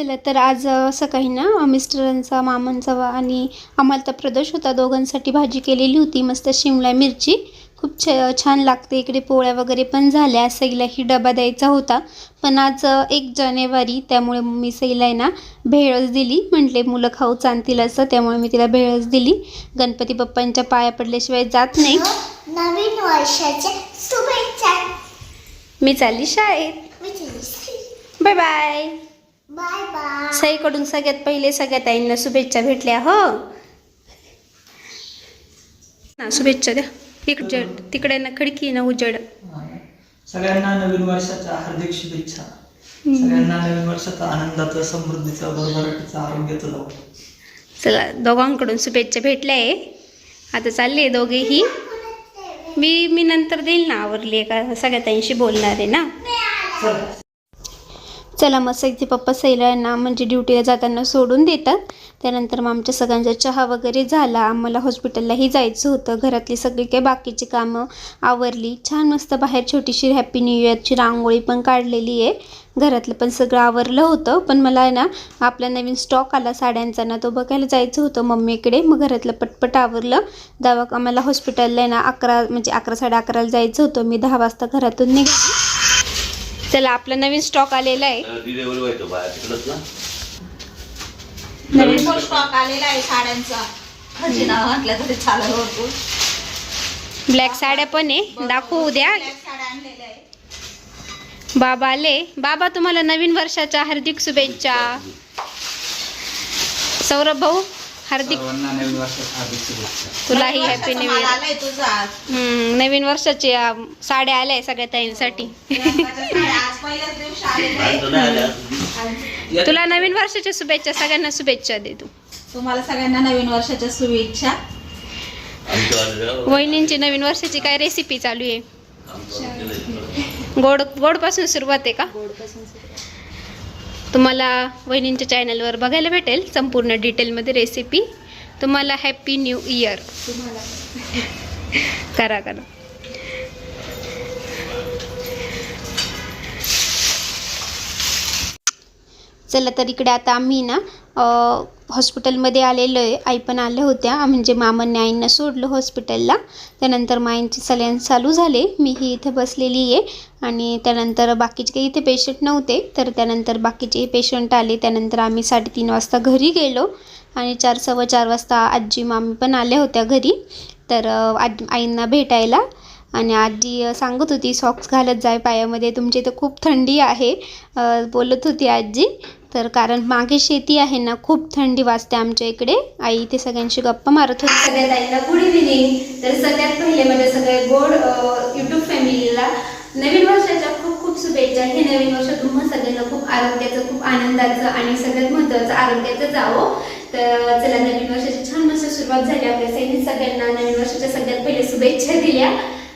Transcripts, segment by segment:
चला तर आज सकाळी ना मिस्टरांचा मामांचा वा- आणि आम्हाला तर प्रदोष होता. दोघांसाठी भाजी केलेली होती. मस्त शिमला मिरची. खूप छ छान लागते. इकडे पोळ्या वगैरे पण झाल्या. सईलाही डबा द्यायचा होता. पण आज एक जानेवारी. त्यामुळे मी सईला आहे ना भेळच दिली. म्हटले मुलं खाऊ चालतील असं. त्यामुळे मी तिला भेळच दिली. गणपती बाप्पांच्या पाया पडल्याशिवाय जात नाही. नवीन वर्षाच्या शुभेच्छा. मी चालली शाळेत. Bye bye. सईकडून सगळ्यात पहिले सगळ्यात आईंना शुभेच्छा भेटल्या हो? ना शुभेच्छा द्या. इकडे तिकडे ना खिडकी ना उजड. सगळ्यांना नवीन वर्षाच्या हार्दिक शुभेच्छा. सगळ्यांना नवीन वर्षाचा आनंदाचा समृद्धीचा भरभराटीचा आरोग्याचा जाऊ चला दोघांकडून शुभेच्छा भेटल्या आहे. आता चालले दोघेही. मी मी नंतर देईल ना आवरली आहे का? सगळ्यात आईंशी बोलणार आहे ना? चला मग सईचे पप्पा सैलांना म्हणजे ड्युटीला जाताना सोडून देतात. त्यानंतर मग आमच्या सगळ्यांचा चहा वगैरे झाला. आम्हाला हॉस्पिटललाही जायचं होतं. घरातली सगळी काही बाकीची कामं आवरली. छान मस्त बाहेर छोटीशी हॅपी न्यू इयरची रांगोळी पण काढलेली आहे. घरातलं पण सगळं आवरलं होतं. पण मला आहे ना आपला नवीन स्टॉक आला साड्यांचा ना तो बघायला जायचं होतं मम्मीकडे. मग घरातलं पटपट आवरलं. दवा आम्हाला हॉस्पिटलला आहे ना अकरा म्हणजे अकरा साडे अकराला जायचं होतं. मी दहा वाजता घरातून निघाली. चला आपला नवीन स्टॉक आलेला आहे. नवीन स्टॉक आलेला आहे साड्यांचा. खजिना म्हटलं तरी चालत होतो ब्लॅक साड्या पण आहे. दाखवू उद्या. बाबा आले. बाबा तुम्हाला नवीन वर्षाच्या हार्दिक शुभेच्छा. सौरभ भाऊ हार्दिक नवीन तुलाही हॅपी न्यू इयर आलाय तुझा आज. हम्म, नवीन वर्षाचे अ, साड्या आल्या आहे सगळ्या ताईंसाठी प्रियंकाच्या साड्या आज पहिल्याच दिवशी आलेल्या बाहेर तर आहे. नाही आल्या. तुला नवीन वर्षाच्या शुभेच्छा सगळ्यांना शुभेच्छा दे तू तुम्हाला सगळ्यांना नवीन वर्षाच्या शुभेच्छा. वहिनींची नवीन वर्षाची काय रेसिपी चालू आहे. गोड गोडपासून सुरुवात आहे का तुम्हाला वहिनींच्या चॅनलवर बघायला भेटेल संपूर्ण डिटेलमध्ये रेसिपी तुम्हाला हॅपी न्यू इयर करा करा. चला तर इकडे आता आम्ही ना हॉस्पिटलमध्ये आलेलो आहे. आई पण आल्या होत्या. म्हणजे मामांनी आईंना सोडलं हॉस्पिटलला. त्यानंतर माईंचे सल्यान चालू झाले. मी ही इथे बसलेली आहे. आणि त्यानंतर बाकीचे काही इथे पेशंट नव्हते. तर त्यानंतर बाकीचे पेशंट आले. त्यानंतर आम्ही साडेतीन वाजता घरी गेलो. आणि चार सव्वा चार वाजता आजी मामी पण आल्या होत्या घरी. तर आज आईंना भेटायला. आणि आजी सांगत होती सॉक्स घालत जाय पायामध्ये. तुमची इथं खूप थंडी आहे. बोलत होती आजी. तर कारण मागे शेती आहे ना खूप थंडी वाजते आमच्या इकडे. आई इथे सगळ्यांशी गप्पा मारत होती. सगळ्यात आईला गुड इव्हिनिंग तर सगळ्यात पहिले म्हणजे सगळ्या गोड यूट्यूब फॅमिलीला नवीन वर्षाच्या खूप खूप शुभेच्छा. हे नवीन वर्ष तुम्हा सगळ्यांना खूप आरोग्याचं खूप आनंदाचं आणि सगळ्यात महत्त्वाचं आरोग्याचं जावं. तर चला नवीन वर्षाची छान मस्त सुरुवात झाली. आपल्या सैनिक सगळ्यांना नवीन वर्षाच्या सगळ्यात पहिले शुभेच्छा दिल्या.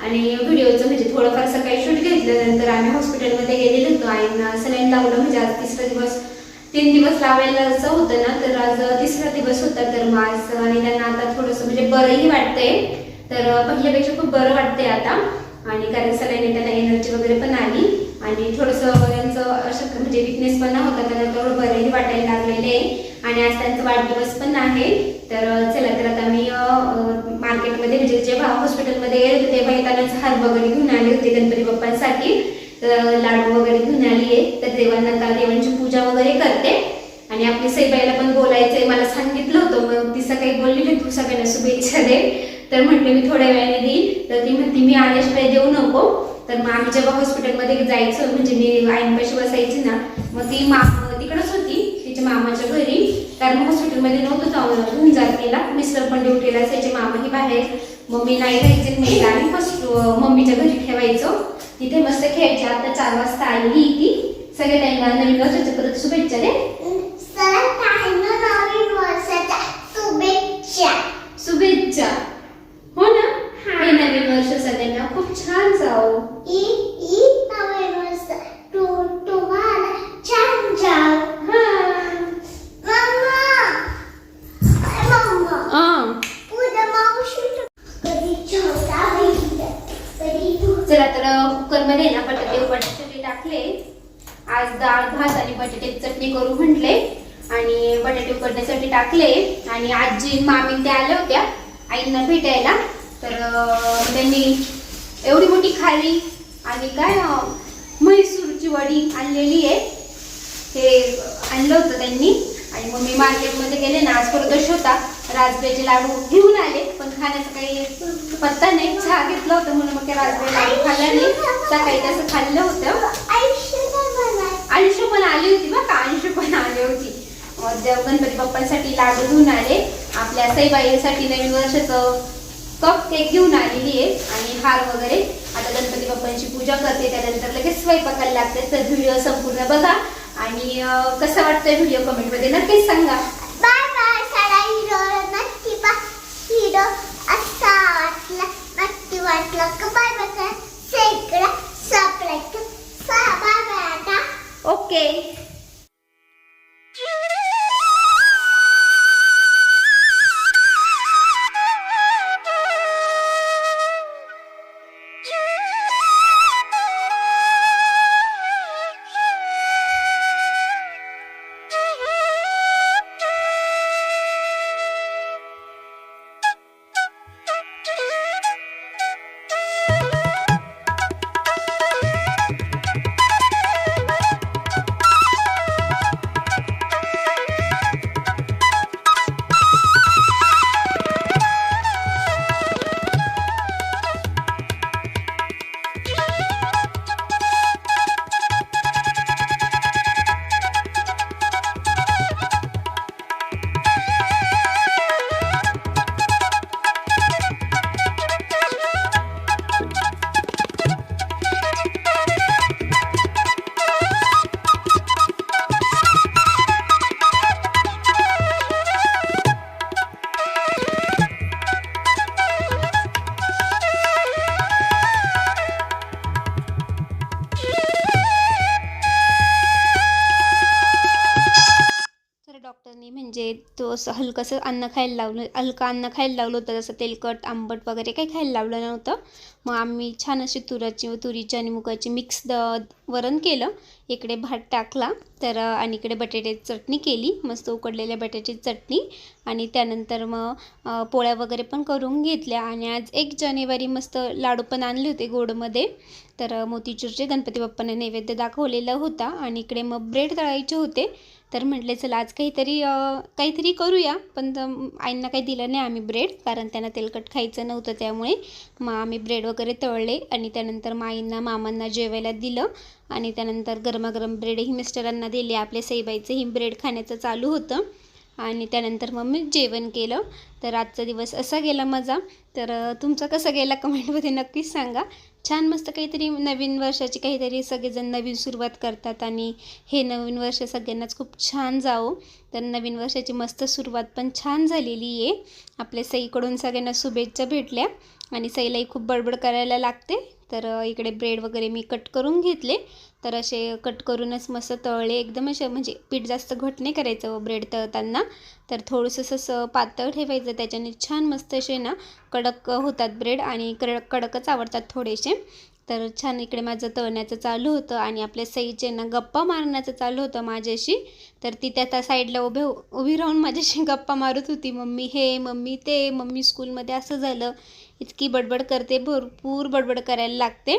आणि व्हिडिओचं म्हणजे थोडंफार सकाळी शूट घेतलं नंतर आम्ही हॉस्पिटलमध्ये गेलेलो होतो. आईंना सलाईन लावलं म्हणजे आज तिसरा दिवस. तीन दिवस लावायला असं होतं ना तर आज तिसरा दिवस होता तर मग आज आणि त्यांना आता थोडंसं म्हणजे बरंही वाटतंय. तर पहिल्यापेक्षा खूप बरं वाटतंय आता. आणि कारण सगळ्यांनी त्यांना एनर्जी वगैरे पण आली. आणि थोडंसं त्यांचं अशक्त म्हणजे विकनेस पण होता त्यांना थोडं बरंही वाटायला लागलेले आणि आज त्यांचा वाढदिवस पण आहे. तर चला तर आता मी मार्केटमध्ये म्हणजे जेव्हा हॉस्पिटलमध्ये गेले होते तेव्हा येतानाच हार वगैरे घेऊन आले होते गणपती बाप्पांसाठी. लाडू वगैरे घेऊन आली आहे. तर देवांना काल देवांची पूजा वगैरे करते. आणि आपली सईबाईला पण बोलायचंय. मला सांगितलं होतं. मग ती सकाळी बोललेली तू सगळ्यांना शुभेच्छा दे. तर म्हटले मी थोड्या वेळाने देईन. तर ती म्हणते मी आल्याशिवाय देऊ नको. तर मग आम्ही जेव्हा हॉस्पिटलमध्ये जायचं म्हणजे मी आईंपाशी बसायची ना मग ती मा तिकडच होती. तिच्या मामाच्या घरी. कारण हॉस्पिटलमध्ये नव्हतं जाऊन घेऊन जात तिला मिस्टर पण ड्युटीला असायचे मामाही बाहेर. मम्मी नाही राहायचे मी आम्ही फर्स्ट मम्मीच्या घरी ठेवायचो. तिथे मस्त खेळायचे आता चार वाजता आली ती. सगळ्या टाइमला नवीन वर्षाच्या परत शुभेच्छा दे सर्व काहींना नवीन वर्षाच्या शुभेच्छा शुभेच्छा हो ना हे नवीन वर्ष सगळ्यांना खूप छान जाओ ई ई नवीन वर्ष तू तुम्हाला छान जाऊ मम्मा मम्मा अं. उद्या मावशी कधी छोटा होईल कधी तू चला तर कुकर मध्ये ना बटाटे बटाटे टाकले. आज डाळ भात आणि बटाट्याची चटणी करू म्हटले. आणि बटाटे उकडण्यासाठी टाकले. आणि आजी मामी त्या आल्या होत्या आईंना भेटायला. तर त्यांनी एवढी मोठी खाली आणि काय म्हैसूरची वडी आणलेली आहे. हे आणलं होतं त्यांनी. आणि मग मी मार्केटमध्ये गेले ना आज प्रदोष होता राजबेचे लाडू घेऊन आले पण खाण्याचा काही पत्ता नाही. चहा घेतला होता म्हणून मग ते राजबे लाडू खाल्ला नाही सकाळी तसं खाल्लं होतं. आयुष्य पण आली होती बघा आयुष्य पण आली होती. गणपती बाप्पांसाठी लाडू घेऊन आले. आपल्या सईबाईसाठी नवीन वर्षाचं कप केक घेऊन आलेली आहे आणि हार वगैरे. आता गणपती बाप्पांची पूजा करते त्यानंतर लगेच स्वयंपाकाला लागते. तर व्हिडिओ संपूर्ण बघा. आणि अं, कसं वाटतंय व्हिडिओ कमेंटमध्ये नक्कीच सांगा बाय बाय साडा हिरो नक्की बा हिरो असा वाटला नक्की वाटलं का बाय बाय असं हलकंसं अन्न खायला लावलं हलकं अन्न खायला लावलं होतं. जसं तेलकट आंबट वगैरे काही खायला लावलं नव्हतं. मग आम्ही छान अशी तुराची तुरीची आणि मुगाची मिक्स द वरण केलं. इकडे भात टाकला तर आणि इकडे बटाट्याची चटणी केली मस्त उकडलेल्या बटाट्याची चटणी आणि त्यानंतर मग पोळ्या वगैरे पण करून घेतल्या आणि आज एक जानेवारी मस्त लाडू पण आणले होते गोडमध्ये. तर मोतीचूरचे गणपती बाप्पांना नैवेद्य दाखवलेला होता आणि इकडे मग ब्रेड तळायचे होते. तर म्हटले चला आज काहीतरी काहीतरी करूया. पण आईंना काही दिलं नाही आम्ही ब्रेड कारण त्यांना तेलकट खायचं नव्हतं त्यामुळे. मग आम्ही ब्रेड वगैरे तळले आणि त्यानंतर मग आईंना मामांना जेवायला दिलं. आणि त्यानंतर गरमागरम ब्रेडही मिस्टरांना दिले. आपल्या सईबाईचंही ब्रेड खाण्याचं चालू होतं. आणि त्यानंतर मग मी जेवण केलं. तर आजचा दिवस असा गेला माझा. तर तुमचा कसा गेला कमेंटमध्ये नक्कीच सांगा. छान मस्त काहीतरी नवीन वर्षाची काहीतरी सगळेजण नवीन सुरुवात करतात आणि हे नवीन वर्ष सगळ्यांनाच खूप छान जावो. तर नवीन वर्षाची मस्त सुरुवात पण छान झालेली आहे. आपल्या सईकडून सगळ्यांना शुभेच्छा भेटल्या. आणि सईलाही खूप बडबड करायला लागते. तर इकडे ब्रेड वगैरे मी कट करून घेतले. तर असे कट करूनच मस्त तळले. एकदम असे म्हणजे पीठ जास्त घट नाही करायचं ब्रेड तळताना. तर थोडंसं असं पातळ ठेवायचं. त्याच्याने छान मस्त असे ना कडक होतात ब्रेड आणि कडक कडकच आवडतात थोडेसे. तर छान इकडे माझं तळण्याचं चालू होतं आणि आपल्या सईचे ना गप्पा मारण्याचं चालू होतं माझ्याशी. तर ती त्या त्या साईडला उभे उभी राहून माझ्याशी गप्पा मारत होती. मम्मी हे मम्मी ते मम्मी स्कूलमध्ये असं झालं. इतकी बडबड करते भरपूर बडबड करायला लागते.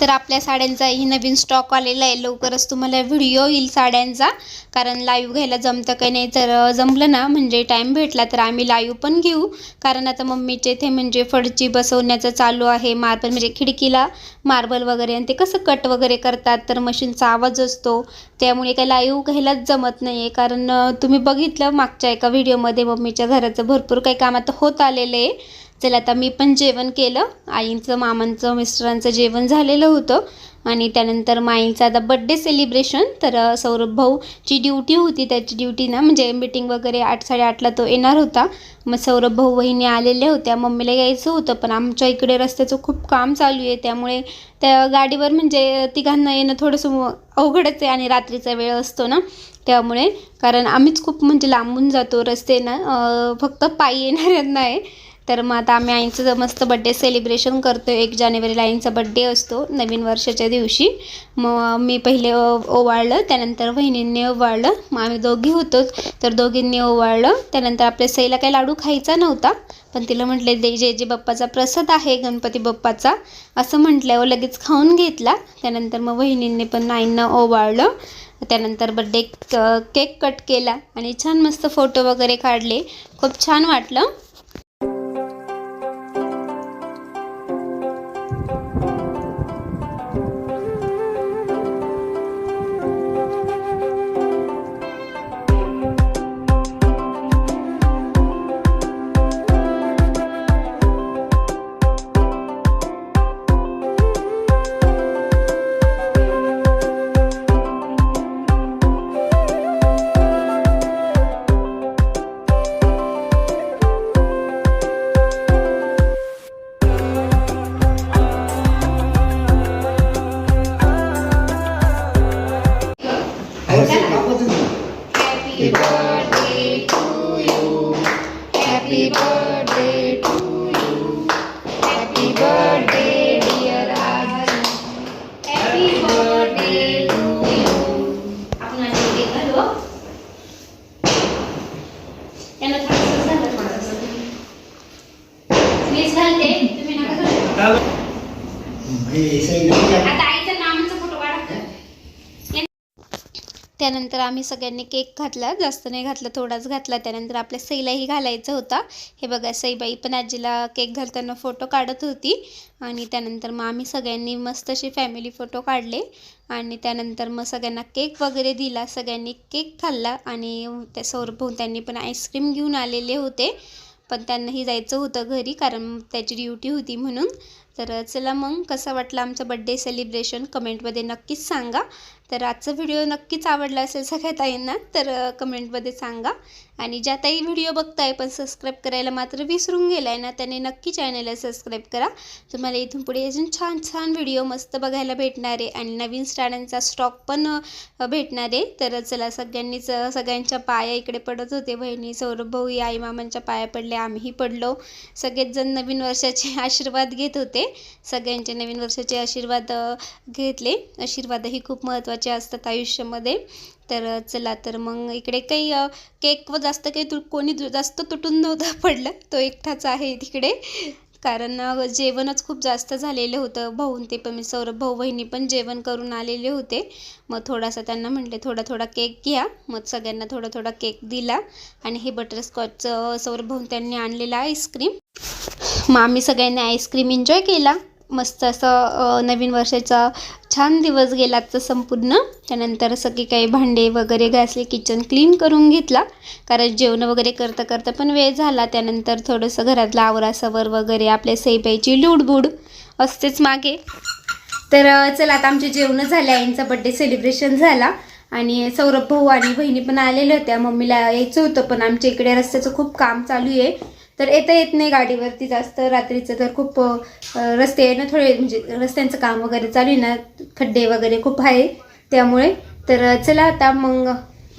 तर आपल्या साड्यांचाही नवीन स्टॉक आलेला आहे. लवकरच तुम्हाला व्हिडिओ येईल साड्यांचा. कारण लाईव्ह घ्यायला जमतं काही नाही तर जमलं ना. म्हणजे टाईम भेटला तर आम्ही लाईव्ह पण घेऊ. कारण आता मम्मीचे ते म्हणजे फडची बसवण्याचं चालू आहे. मार्बल म्हणजे खिडकीला मार्बल वगैरे आणि ते कसं कट वगैरे करतात तर मशीनचा आवाज असतो. त्यामुळे काही लाईव्ह घ्यायलाच जमत नाही आहे कारण तुम्ही बघितलं मागच्या एका व्हिडिओमध्ये मम्मीच्या घराचं भरपूर काही काम आता होत आलेलं आहे. चला आता मी पण जेवण केलं. आईंचं मामांचं मिस्टरांचं जेवण झालेलं होतं. आणि त्यानंतर माईंचा आता बड्डे सेलिब्रेशन तर सौरभ भाऊची ड्युटी होती. त्याची ड्युटी ना म्हणजे मीटिंग वगैरे आठ साडेआठला तो येणार होता. मग सौरभ भाऊ वहिनी आलेल्या होत्या मम्मीला यायचं होतं पण आमच्या इकडे रस्त्याचं खूप काम चालू आहे. त्यामुळे त्या गाडीवर म्हणजे तिघांना येणं थोडंसं अवघडच आहे आणि रात्रीचा वेळ असतो ना. त्यामुळे कारण आम्हीच खूप म्हणजे लांबून जातो रस्ते ना. फक्त पायी येणाऱ्यांना आहे. तर मग आता आम्ही आईंचं मस्त बड्डे सेलिब्रेशन करतो एक जानेवारीला आईंचा बड्डे असतो नवीन वर्षाच्या दिवशी. मग मी पहिले ओ- ओवाळलं त्यानंतर बहिणींनी ओवाळलं. मग आम्ही दोघी होतोच. तर दोघींनी ओवाळलं. त्यानंतर आपल्या सईला काही लाडू खायचा नव्हता. पण तिला म्हटले दे जे जे बाप्पाचा प्रसाद आहे गणपती बाप्पाचा असं म्हटल्यावर लगेच खाऊन घेतला. त्यानंतर मग बहिणींनी पण आईंना ओवाळलं. त्यानंतर बड्डे केक कट केला. आणि छान मस्त फोटो वगैरे काढले. खूप छान वाटलं. आता त्यानंतर आम्ही सगळ्यांनी केक घातला जास्त नाही घातला थोडाच घातला. त्यानंतर आपल्या सईलाही घालायचा होता. हे बघा सईबाई पण आजीला केक घालताना फोटो काढत होती. आणि त्यानंतर मग आम्ही सगळ्यांनी मस्त असे फॅमिली फोटो काढले. आणि त्यानंतर मग सगळ्यांना केक वगैरे दिला. सगळ्यांनी केक खाल्ला आणि त्या सौरभ त्यांनी पण आईस्क्रीम घेऊन आलेले होते. पण त्यांनाही जायचं होतं घरी कारण त्याची ड्युटी होती म्हणून. तर चला मग कसा वाटला आमचं बड्डे सेलिब्रेशन कमेंटमध्ये नक्कीच सांगा. तर आजचा व्हिडिओ नक्कीच आवडला असेल सगळ्या ताईंना तर कमेंटमध्ये सांगा. आणि ज्या ताई व्हिडिओ बघताय पण सबस्क्राईब करायला मात्र विसरून गेलाय ना त्याने नक्की चॅनलला सबस्क्राईब करा. तुम्हाला इथून पुढे अजून छान छान व्हिडिओ मस्त बघायला भेटणार आहे आणि नवीन स्टारांचा स्टॉक पण भेटणार. आहे तर चला सगळ्यांनीच सगळ्यांच्या पाया इकडे पडत होते. बहिणी सौरभ भाऊ आई मामांच्या पाया पडले आम्हीही पडलो. सगळेच जण नवीन वर्षाचे आशीर्वाद घेत होते. सगळ्यांचे नवीन वर्षाचे आशीर्वाद घेतले. आशीर्वादही खूप महत्त्वाचे असतात आयुष्यामध्ये. तर चला तर मग इकडे काही केक व जास्त काही तु कोणी जास्त तुटून नव्हता पडलं. तो एकटाच आहे तिकडे. कारण जेवणच खूप जास्त झालेलं होतं. भाऊन ते पण सौरभ भाऊ बहिणी पण जेवण करून आलेले होते. मग थोडासा त्यांना म्हटले थोडा थोडा केक घ्या. मग सगळ्यांना थोडा थोडा केक दिला. आणि हे बटरस्कॉचचं सौरभ भाऊन त्यांनी आणलेलं आईस्क्रीम मग आम्ही सगळ्यांनी आईस्क्रीम एन्जॉय केला. मस्त असं नवीन वर्षाचा छान दिवस गेला आजचा संपूर्ण. त्यानंतर सगळी काही भांडे वगैरे घासले किचन क्लीन करून घेतला. कारण जेवण वगैरे करता करता पण वेळ झाला. त्यानंतर थोडंसं घरातला आवरासवर वगैरे आपल्या सईबाईची लूडबूड असतेच मागे. तर चला आता आमचे जेवणं झाले. आईंचा बड्डे सेलिब्रेशन झाला. आणि सौरभ भाऊ आणि बहिणी पण आलेल्या होत्या. मम्मीला यायचं होतं पण आमच्या इकडे रस्त्याचं खूप काम चालू आहे. तर येता येत नाही गाडीवरती. जास्त रात्रीचं तर खूप रस्ते आहे ना थोडे म्हणजे रस्त्यांचं काम वगैरे चालू आहे ना खड्डे वगैरे खूप आहे. त्यामुळे तर चला आता मग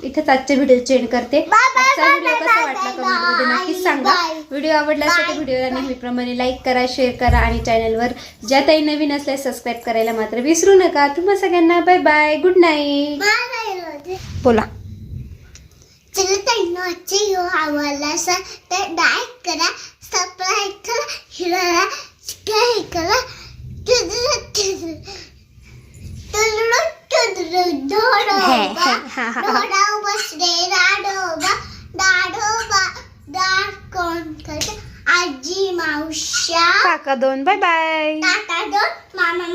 इथंच आजचे व्हिडिओ चेंज करते. आजचा व्हिडिओ कसा वाटला कमेंटमध्ये नक्कीच सांगा. व्हिडिओ आवडला असेल तर व्हिडिओला नेहमीप्रमाणे लाईक करा शेअर करा आणि चॅनलवर ज्या काही नवीन असल्यास सबस्क्राईब करायला मात्र विसरू नका. तुम्हा सगळ्यांना बाय बाय गुड नाईट बोला. आजचे व्हिडिओ आवडला असेल तर लाईक करा सबस्क्राईब करा हिरोला हे करा तुझं तुझं तुझं तुझं धोडोबा धोडोबा श्री राडोबा दाडोबा दाड कोण करत? आजी मावश्या. काका दोन बाय बाय. काका दोन मामा